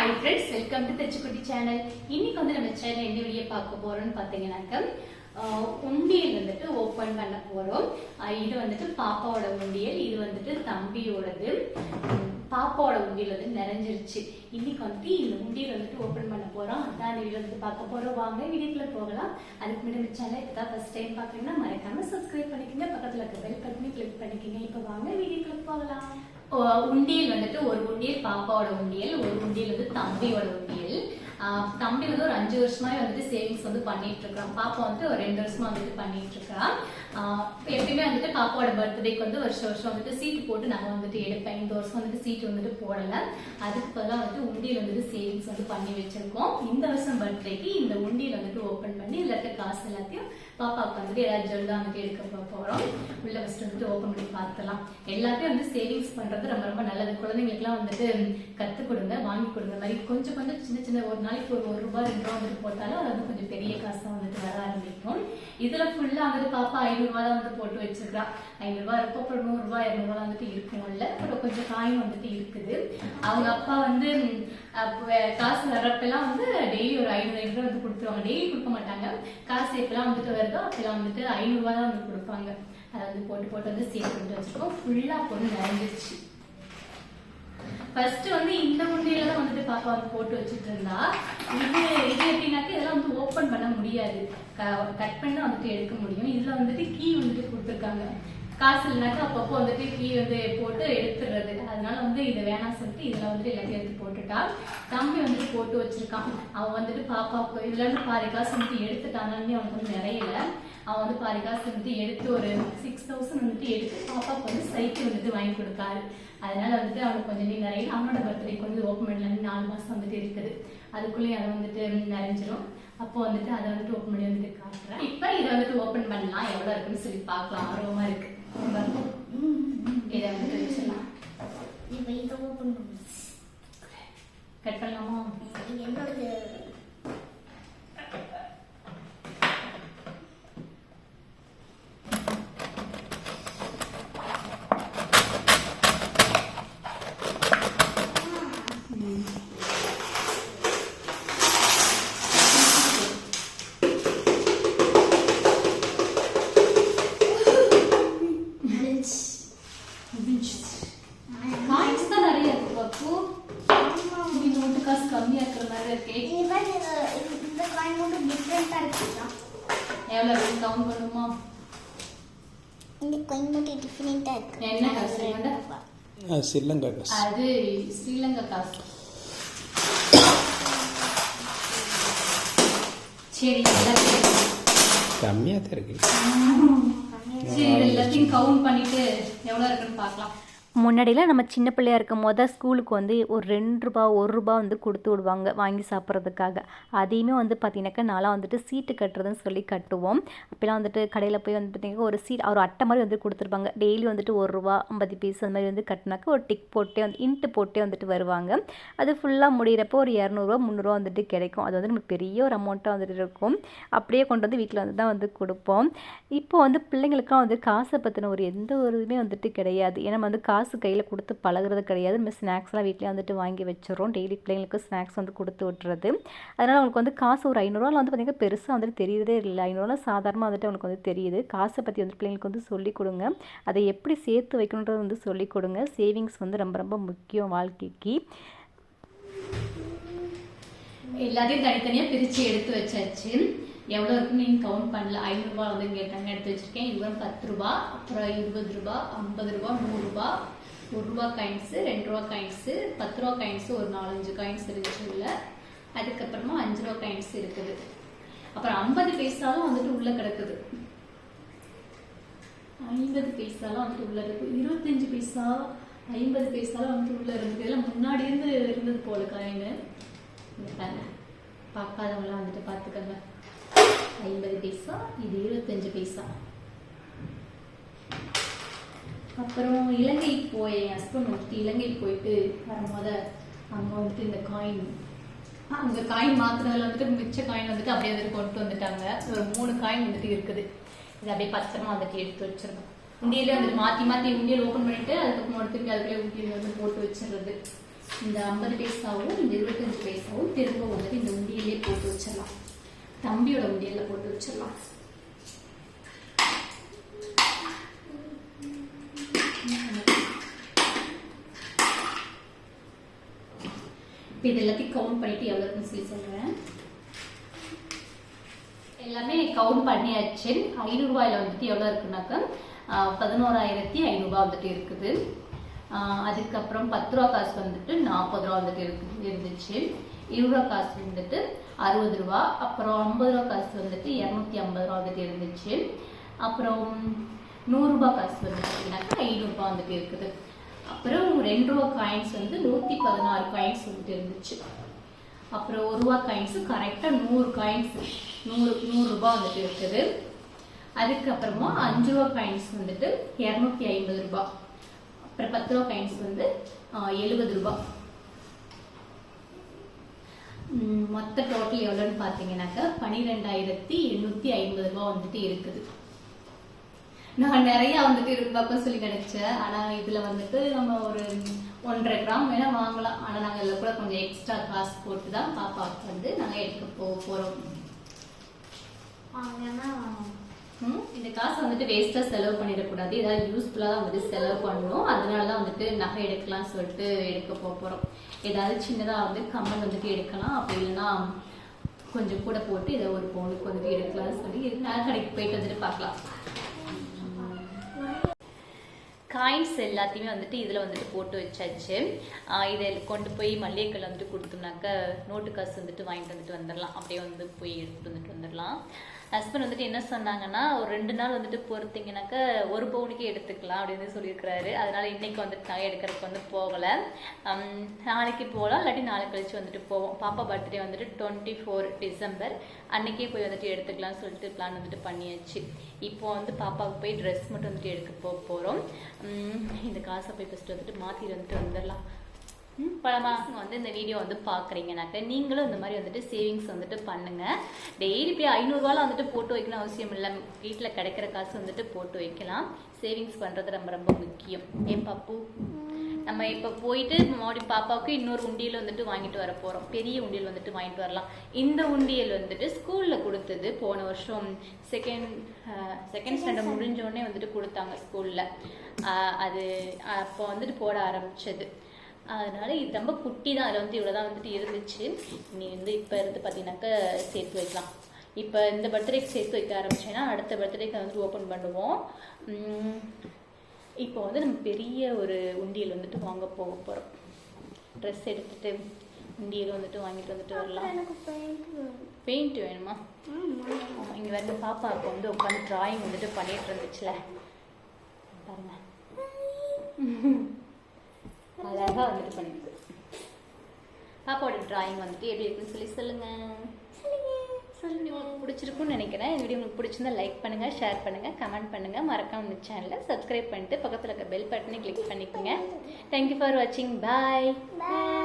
Hi friends welcome to Thechukutti channel இன்னைக்கு வந்து நம்ம சேனல் என்ன வீடியோ பார்க்க போறோம்னு பார்த்தீங்கன்னாக்க உண்டியல் வந்துட்டு ஓப்பன் பண்ண போறோம். இது வந்துட்டு பாப்பாவோட உண்டியல் இது வந்துட்டு தம்பியோடது. பாப்பாவோட உண்டியல் வந்து நிறைஞ்சிருச்சு. இன்னைக்கு வந்துட்டு இந்த உண்டியல் வந்துட்டு ஓப்பன் பண்ண போறோம். அதான் இந்த வீடியோ வந்து பார்க்க போறோம். வாங்க வீடியோக்குள்ள போகலாம். அதுக்கு முன்னாடி நம்ம சேனல் இப்பதான் ஃபர்ஸ்ட் டைம் பார்க்குறீங்கன்னா மறக்காம சப்ஸ்கிரைப் பண்ணிக்கங்க. பக்கத்துல இருக்க பெல் பட்டனை கிளிக் பண்ணிக்கங்க. இப்போ வாங்க வீடியோக்குள்ள போகலாம். உண்டியல் வந்துட்டு ஒரு உண்டியல் பாப்பாவோட உண்டியல் ஒரு உண்டியல் வந்து தம்பியோட உண்டியல். தம்பி வந்து ஒரு அஞ்சு வருஷமாவே வந்துட்டு சேவிங்ஸ் வந்து பண்ணிட்டு இருக்கான் பாப்பா வந்து ஒரு ரெண்டு வருஷமா வந்துட்டு பண்ணிட்டு இருக்கா எப்பயுமே வந்துட்டு பாப்பாவோட பர்த்டேக்கு வந்து வருஷம் வருஷம் வந்துட்டு சீட்டு போட்டு நாங்க வந்துட்டு எடுப்பேன். இந்த வருஷம் வந்துட்டு சீட்டு வந்துட்டு போடல. அதுக்கு பதிலாக வந்துட்டு உண்டியில் வந்துட்டு சேவிங்ஸ் வந்து பண்ணி வச்சிருக்கோம். இந்த வருஷம் பர்த்டேக்கு இந்த உண்டியில் வந்துட்டு ஓப்பன் பண்ணி இல்லாட்ட இருக்க காசு எல்லாத்தையும் பாப்பாவுக்கு வந்துட்டு ஏதாவது தான் வந்துட்டு எடுக்க போகிறோம் போறோம். உள்ள ஃபர்ஸ்ட் வந்துட்டு ஓப்பன் பண்ணி பார்த்துலாம். எல்லாத்தையும் வந்து சேவிங்ஸ் பண்றது ரொம்ப ரொம்ப நல்லது. குழந்தைங்களுக்குலாம் வந்துட்டு கத்து கொடுங்க வாங்கி கொடுங்க. மாதிரி கொஞ்சம் கொஞ்சம் சின்ன சின்ன ஒரு நாளைக்கு ஒரு ஒரு ரூபாய் ரெண்டு ரூபா வந்துட்டு போட்டாலும் அது வந்து கொஞ்சம் பெரிய காசா வந்துட்டு வர ஆரம்பிக்கும். இதுல ஃபுல்லா வந்துட்டு பாப்பா ஐநூறு ரூபாய் தான் வந்து போட்டு வச்சிருக்கா. ஐநூறு ரூபாய் இருக்கும் அப்புறம் நூறு ரூபாய் இரநூறு ரூபாய் வந்துட்டு இருக்கும்ல அப்புறம் கொஞ்சம் காயும் வந்துட்டு இருக்குது. அவங்க அப்பா வந்து காசு வர்றப்பெல்லாம் வந்து டெய்லி ஒரு ஐநூறு ஐநூறு வந்து கொடுத்துருவாங்க. டெய்லி கொடுக்க மாட்டாங்க. காசு எப்பெல்லாம் வந்துட்டு வருதோ அப்பெல்லாம் வந்துட்டு ஐநூறு ரூபாய் தான் வந்து கொடுப்பாங்க. அதை வந்து போட்டு போட்டு வந்து சேர்த்து பண்ணிட்டு வச்சிருக்கோம் ஃபுல்லா பொண்ணு நிறைஞ்சிருச்சு. ஃபர்ஸ்ட் வந்து இந்த முன்னையில தான் வந்துட்டு பாப்பா வந்து போட்டு வச்சுட்டு இருந்தா இது இது எப்படின்னாக்க இதெல்லாம் வந்து ஓப்பன் பண்ண முடியாது. கட் பண்ணா வந்துட்டு எடுக்க முடியும். இதுல வந்துட்டு கீ வந்துட்டு கொடுத்துருக்காங்க. காசு இல்லைனாக்கா அப்பப்போ வந்துட்டு கீ வந்து போட்டு எடுத்துடுறது. அதனால வந்து இதை வேணாம் சொல்லிட்டு இதுல வந்துட்டு எல்லாத்தையும் எடுத்து போட்டுட்டா. தம்பி வந்துட்டு போட்டு வச்சிருக்கான். அவன் வந்துட்டு பாப்பாவுக்கு இதுல இருந்து பாதி காசு வந்துட்டு எடுத்துட்டாங்கன்னு அவனுக்கு வந்து நிறையல. அவன் வந்து பாதி காசு வந்துட்டு எடுத்து ஒரு சிக்ஸ் தௌசண்ட் வந்துட்டு எடுத்து பாப்பாவுக்கு வந்து சைக்கிள் வந்துட்டு வாங்கி கொடுத்தாரு அதனால வந்துட்டு அவனுக்கு கொஞ்சம் நீ நிறைய அவனோட பர்த்டேக்கு வந்து ஓப்பன் பண்ணல. நாலு மாசம் வந்துட்டு இருக்குது. அதுக்குள்ளேயும் அதை வந்துட்டு நிறைஞ்சிரும். அப்போ வந்துட்டு அதை வந்துட்டு ஓப்பன் பண்ணி வந்துட்டு காட்டுறேன். இப்போ இதை வந்துட்டு ஓப்பன் பண்ணலாம். எவ்வளோ இருக்குன்னு சொல்லி பார்க்கலாம். ஆர்வமா இருக்கு. இதை வந்துட்டு வச்சிடலாம் கட் பண்ணலாமா? என்னோடது இவன் இது- இந்த காயின் மட்டும் டிஃப்ரெண்ட்டாக இருக்குதா எவ்வளோ இருக்கு? கவுண்ட் பண்ணுமா? இந்த காயின் மட்டும் இருக்கு. என்ன காசு? வேண்டா ஆ, ஸ்ரீலங்கா காசு. அது ஸ்ரீலங்கா காசு. சரி கம்மியாக தான் இருக்கு. சரி எல்லாத்தையும் கவுண்ட் பண்ணிட்டு எவ்வளவு இருக்குன்னு பார்க்கலாம். முன்னாடிலாம் நம்ம சின்ன பிள்ளையா இருக்கும் போது ஸ்கூலுக்கு வந்து ஒரு ரெண்டு ரூபா ஒரு ரூபா வந்து கொடுத்து விடுவாங்க வாங்கி சாப்பிட்றதுக்காக. அதையுமே வந்து பார்த்தீங்கன்னாக்கா நான்லாம் வந்துட்டு சீட்டு கட்டுறதுன்னு சொல்லி கட்டுவோம். அப்போலாம் வந்துட்டு கடையில் போய் வந்து பார்த்தீங்கன்னா ஒரு சீட் ஒரு அட்டை மாதிரி வந்து கொடுத்துருப்பாங்க. டெய்லி வந்துட்டு ஒரு ரூபா ஐம்பது பீஸ் அந்த மாதிரி வந்து கட்டினாக்கா ஒரு டிக் போட்டே வந்து இன்ட்டு போட்டே வந்துட்டு வருவாங்க. அது ஃபுல்லாக முடியிறப்போ ஒரு இரநூறுவா முந்நூறுரூவா வந்துட்டு கிடைக்கும். அது வந்து நமக்கு பெரிய ஒரு அமௌண்ட்டாக வந்துட்டு இருக்கும். அப்படியே கொண்டு வந்து வீட்டில் வந்து தான் வந்து கொடுப்போம். இப்போ வந்து பிள்ளைங்களுக்குலாம் வந்து காசை பற்றின ஒரு எந்த ஒரு இதுவுமே வந்துட்டு கிடையாது. ஏன்னா வந்து காசு காசு கையில் கொடுத்து பழகுறது கிடையாது. நம்ம ஸ்நாக்ஸ்லாம் வீட்டிலே வந்துட்டு வாங்கி வச்சிடறோம். டெய்லி பிள்ளைங்களுக்கு ஸ்நாக்ஸ் வந்து கொடுத்து விட்டுறது. அதனால் அவங்களுக்கு வந்து காசு ஒரு ஐநூறுரூவா வந்து பார்த்திங்கன்னா பெருசாக வந்துட்டு தெரியறதே இல்லை. ஐநூறுரூவா சாதாரணமாக வந்துட்டு அவங்களுக்கு வந்து தெரியுது. காசை பற்றி வந்து பிள்ளைங்களுக்கு வந்து சொல்லிக் கொடுங்க. அதை எப்படி சேர்த்து வைக்கணுன்றது வந்து சொல்லிக் கொடுங்க. சேவிங்ஸ் வந்து ரொம்ப ரொம்ப முக்கியம் வாழ்க்கைக்கு. எல்லாத்தையும் தனித்தனியாக பிரித்து எடுத்து வச்சாச்சு. எவ்வளோ இருக்குன்னு நீங்கள் கவுண்ட் பண்ணல? ஐநூறு வந்து இங்கே தனியா எடுத்து வச்சிருக்கேன். இவன் பத்து ரூபா அப்புறம் இருபது ரூபா ஐம்பது ரூபா நூறுரூபா ஒரு ரூபா காயின்ஸு ரெண்டு ரூபா காயின்ஸு பத்து ரூபா காயின்ஸு ஒரு நாலஞ்சு காயின்ஸ் இருந்துச்சு உள்ள. அதுக்கப்புறமா அஞ்சு ரூபா காயின்ஸ் இருக்குது. அப்புறம் ஐம்பது பைசாலும் வந்துட்டு உள்ளே கிடக்குது. ஐம்பது பைசாலாம் வந்துட்டு உள்ளே இருக்கு. இருபத்தஞ்சு பைசா ஐம்பது பைசாலாம் வந்துட்டு உள்ளே இருக்குது. இதெல்லாம் முன்னாடி இருந்து இருந்தது போல காயின் பார்க்காதவங்களாம் வந்துட்டு பார்த்துக்கோங்க. ஐம்பது பைசா இது இருபத்தஞ்சு பைசா. அப்புறம் இலங்கைக்கு போய் என் ஹஸ்பண்ட் வந்துட்டு இலங்கைக்கு போயிட்டு வரும்போது அங்கே வந்துட்டு இந்த காயின் அங்கே காயின் மாத்திரதுல வந்துட்டு மிச்ச காயின் வந்துட்டு அப்படியே வந்துட்டு கொண்டு வந்துட்டாங்க. ஒரு மூணு காயின் வந்துட்டு இருக்குது. இது அப்படியே பத்திரமா வந்துட்டு எடுத்து வச்சிருக்கோம் உண்டியிலே வந்துட்டு மாற்றி மாற்றி உண்டியல் ஓப்பன் பண்ணிட்டு அதுக்கப்புறம் திருப்பி அதுக்குள்ளே உண்டியல் வந்து போட்டு வச்சிடுறது. இந்த ஐம்பது பைசாவும் இந்த இருபத்தஞ்சு பைசாவும் திரும்ப வந்துட்டு இந்த உண்டியிலே போட்டு வச்சிடலாம். தம்பியோட முடியல போட்டு வச்சிடலாம். இப்போ இது எல்லாத்தையும் கவுண்ட் பண்ணிட்டு எவ்வளோ இருக்குன்னு சொல்லி சொல்கிறேன் எல்லாமே கவுண்ட் பண்ணியாச்சு. ஐநூறுரூவாயில் வந்துட்டு எவ்வளோ இருக்குன்னாக்கா பதினோராயிரத்தி ஐநூறுரூவா வந்துட்டு இருக்குது. அதுக்கப்புறம் பத்து ரூபா காசு வந்துட்டு நாற்பது ரூபா வந்துட்டு இருக்கு இருந்துச்சு. இருபது ரூபா காசு வந்துட்டு அறுபது ரூபா அப்புறம் ஐம்பது ரூபா காசு வந்துட்டு இரநூத்தி ஐம்பது ரூபா வந்துட்டு இருந்துச்சு. அப்புறம் நூறுரூபா காசு வந்து பார்த்தீங்கன்னாக்கா ஐநூறுரூபா வந்துட்டு இருக்குது. அப்புறம் ரெண்டு ரூபா காயின்ஸ் வந்து நூற்றி பதினாறு காயின்ஸ் வந்துட்டு இருந்துச்சு. அப்புறம் ஒரு ரூபா காயின்ஸு கரெக்டாக நூறு காயின்ஸ் நூறு நூறுரூபா வந்துட்டு இருக்குது. அதுக்கப்புறமா அஞ்சு ரூபா காயின்ஸ் வந்துட்டு இரநூத்தி ஐம்பது ரூபாய் அப்புறம் பத்து ரூபா காயின்ஸ் வந்து எழுபது ரூபாய் மொத்த டோட்டல் எவ்வளோன்னு பார்த்தீங்கன்னாக்கா பன்னிரெண்டாயிரத்தி எண்ணூற்றி ஐம்பது ரூபா வந்துட்டு இருக்குது. நான் நிறைய வந்துட்டு இருப்பாக்க சொல்லி நினைச்சேன். ஆனா இதுல வந்துட்டு நம்ம ஒரு ஒன்றரை கிராம் வேணா வாங்கலாம். ஆனா நாங்க இதுல கூட கொஞ்சம் எக்ஸ்ட்ரா காசு போட்டு தான் பாப்பாவுக்கு வந்து நாங்க எடுக்க போக போறோம். வாங்கினா இந்த காசை வந்துட்டு வேஸ்டா செலவு பண்ணிடக்கூடாது. ஏதாவது யூஸ்ஃபுல்லா தான் வந்துட்டு செலவு பண்ணணும். அதனால தான் வந்துட்டு நகை எடுக்கலாம்னு சொல்லிட்டு எடுக்க போக போறோம். ஏதாவது சின்னதா வந்து கம்மல் வந்துட்டு எடுக்கலாம். அப்படி இல்லைன்னா கொஞ்சம் கூட போட்டு ஏதோ ஒரு பவுனுக்கு வந்துட்டு எடுக்கலாம்னு சொல்லி நான் கடைக்கு போயிட்டு வந்துட்டு பார்க்கலாம். காயின்ஸ் எல்லாத்தையுமே வந்துட்டு இதில் வந்துட்டு போட்டு வச்சாச்சு. இதை கொண்டு போய் மல்லிகைக்கல் வந்துட்டு கொடுத்தோம்னாக்க நோட்டு காசு வந்துட்டு வாங்கிட்டு வந்துட்டு வந்துடலாம். அப்படியே வந்து போய் எடுத்துட்டு வந்துட்டு வந்துடலாம். ஹஸ்பண்ட் வந்துட்டு என்ன சொன்னாங்கன்னா ஒரு ரெண்டு நாள் வந்துட்டு பொறுத்தீங்கன்னாக்க ஒரு பவுனுக்கே எடுத்துக்கலாம் அப்படின்னு சொல்லியிருக்கிறாரு. அதனால இன்னைக்கு வந்துட்டு நகை எடுக்கிறதுக்கு வந்து போகலை. நாளைக்கு போகலாம் இல்லாட்டி நாளை கழிச்சு வந்துட்டு போவோம். பாப்பா பர்த்டே வந்துட்டு டுவெண்ட்டி ஃபோர் டிசம்பர் அன்னைக்கே போய் வந்துட்டு எடுத்துக்கலாம்னு சொல்லிட்டு பிளான் வந்துட்டு பண்ணியாச்சு. இப்போ வந்து பாப்பாவுக்கு போய் ட்ரெஸ் மட்டும் வந்துட்டு எடுக்க போக போகிறோம் இந்த காசை போய் ஃபஸ்ட்டு வந்துட்டு மாற்றிட்டு வந்துட்டு வந்துடலாம். ம், பழமா? வந்து இந்த வீடியோ வந்து பார்க்குறீங்கனாக்க நீங்களும் இந்த மாதிரி வந்துட்டு சேவிங்ஸ் வந்துட்டு பண்ணுங்க. டெய்லி போய் ஐநூறுரூவாலாம் வந்துட்டு போட்டு வைக்கணும் அவசியம் இல்லை. வீட்டில் கிடைக்கிற காசு வந்துட்டு போட்டு வைக்கலாம். சேவிங்ஸ் பண்ணுறது ரொம்ப ரொம்ப முக்கியம். ஏன் பாப்பு? நம்ம இப்போ போயிட்டு மறுபடியும் பாப்பாவுக்கு இன்னொரு உண்டியல் வந்துட்டு வாங்கிட்டு வர போகிறோம் பெரிய உண்டியல் வந்துட்டு வாங்கிட்டு வரலாம். இந்த உண்டியல் வந்துட்டு ஸ்கூலில் கொடுத்தது போன வருஷம். செகண்ட் செகண்ட் ஸ்டாண்டர்ட் முடிஞ்ச உடனே வந்துட்டு கொடுத்தாங்க ஸ்கூலில் அது அப்போ வந்துட்டு போட ஆரம்பிச்சது. அதனால இது ரொம்ப குட்டி தான். அதில் வந்து இவ்வளோ தான் வந்துட்டு இருந்துச்சு. நீ வந்து இப்போ இருந்து பார்த்தீங்கன்னாக்கா சேர்த்து வைக்கலாம். இப்போ இந்த பர்த்டேக்கு சேர்த்து வைக்க ஆரம்பிச்சேன்னா அடுத்த பர்த்டேக்கு வந்துட்டு ஓப்பன் பண்ணுவோம். இப்போ வந்து நம்ம பெரிய ஒரு உண்டியல் வந்துட்டு வாங்க போக போகிறோம் ட்ரெஸ் எடுத்துட்டு உண்டியல் வந்துட்டு வாங்கிட்டு வந்துட்டு வரலாம். எனக்கு பெயிண்ட் வேணும். இங்கே வந்து பாப்பா இப்போ வந்து உட்காந்து டிராயிங் வந்துட்டு பண்ணிட்டு இருந்துச்சுல. பாருங்க. அழகா வந்துட்டு பண்ணிருக்கு. பாப்பாவோட டிராயிங் வந்துட்டு எப்படி இருக்குன்னு சொல்லி சொல்லுங்க. சொல்லுங்க. உங்களுக்கு பிடிச்சிருக்கும்னு நினைக்கிறேன். இந்த வீடியோ உங்களுக்கு பிடிச்சிருந்தா லைக் பண்ணுங்க ஷேர் பண்ணுங்க கமெண்ட் பண்ணுங்க. மறக்காம இந்த சேனலை சப்ஸ்கிரைப் பண்ணிட்டு பக்கத்தில் இருக்க பெல் பட்டனை கிளிக் பண்ணிக்கோங்க. தேங்க்யூ ஃபார் வாட்சிங் பாய் Bye.